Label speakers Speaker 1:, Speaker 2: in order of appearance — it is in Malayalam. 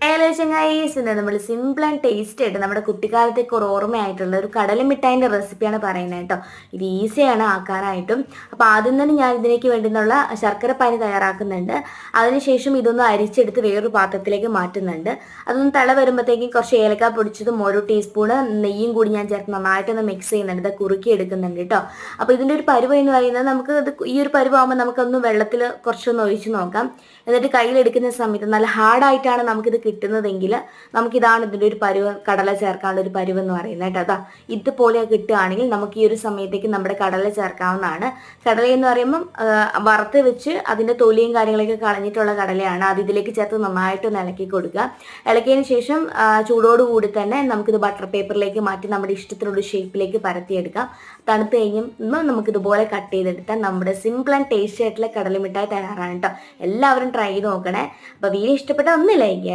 Speaker 1: ഹലോ ചങ്ങായീസ് നമ്മൾ സിമ്പിൾ ആൻഡ് ടേസ്റ്റ് ആയിട്ട് നമ്മുടെ കുട്ടിക്കാലത്തേക്ക് ഒരു ഓർമ്മയായിട്ടുള്ള ഒരു കടല മിഠായിന്റെ റെസിപ്പിയാണ് പറയുന്നത് കേട്ടോ. ഇത് ഈസിയാണ് ആക്കാനായിട്ടും. അപ്പോൾ ആദ്യം തന്നെ ഞാൻ ഇതിലേക്ക് വേണ്ടുന്നുള്ള ശർക്കര പാനി തയ്യാറാക്കുന്നുണ്ട്. അതിനുശേഷം ഇതൊന്ന് അരിച്ചെടുത്ത് വേറൊരു പാത്രത്തിലേക്ക് മാറ്റുന്നുണ്ട്. അതൊന്ന് തള വരുമ്പോഴത്തേക്കും കുറച്ച് ഏലക്ക പൊടിച്ചതും ഒരു ടീസ്പൂണ് നെയ്യും കൂടി ഞാൻ ചേർത്ത് നന്നായിട്ടൊന്ന് മിക്സ് ചെയ്യുന്നുണ്ട്. ഇത് കുറുക്കി എടുക്കുന്നുണ്ട് കേട്ടോ. അപ്പോൾ ഇതിന്റെ ഒരു പരുവ് എന്ന് പറയുന്നത് നമുക്ക് ഇത് ഈ ഒരു പരുവാകുമ്പോൾ നമുക്കൊന്ന് വെള്ളത്തിൽ കുറച്ചൊന്ന് ഒഴിച്ച് നോക്കാം. എന്നിട്ട് കയ്യിലെടുക്കുന്ന സമയത്ത് നല്ല ഹാർഡായിട്ടാണ് നമുക്കിത് കിട്ടുന്നതെങ്കിൽ നമുക്കിതാണ് ഇതിന്റെ ഒരു പരുവ് കടല ചേർക്കാനുള്ള ഒരു പരുവ് എന്ന് പറയുന്നത് കേട്ടോ. അതാ ഇതുപോലെ കിട്ടുകയാണെങ്കിൽ നമുക്ക് ഈ ഒരു സമയത്തേക്ക് നമ്മുടെ കടല ചേർക്കാവുന്നതാണ്. കടല എന്ന് പറയുമ്പം വറുത്ത് വെച്ച് അതിന്റെ തൊലിയും കാര്യങ്ങളൊക്കെ കളഞ്ഞിട്ടുള്ള കടലയാണ്. അത് ഇതിലേക്ക് ചേർത്ത് നന്നായിട്ട് ഒന്ന് ഇളക്കി കൊടുക്കുക. ഇളക്കിയതിന് ശേഷം ചൂടോടുകൂടി തന്നെ നമുക്കിത് ബട്ടർ പേപ്പറിലേക്ക് മാറ്റി നമ്മുടെ ഇഷ്ടത്തിനുള്ള ഷേപ്പിലേക്ക് പരത്തിയെടുക്കാം. തണുത്ത് കഴിയുമ്പോൾ നമുക്കിതുപോലെ കട്ട് ചെയ്തെടുത്താൽ നമ്മുടെ സിമ്പിൾ ആൻഡ് ടേസ്റ്റി ആയിട്ടുള്ള കടലമിഠായി തയ്യാറാണ് കേട്ടോ. എല്ലാവരും ട്രൈ ചെയ്ത് നോക്കണേ. അപ്പോൾ വീഡിയോ ഇഷ്ടപ്പെട്ട ഒന്ന് ലൈക്ക്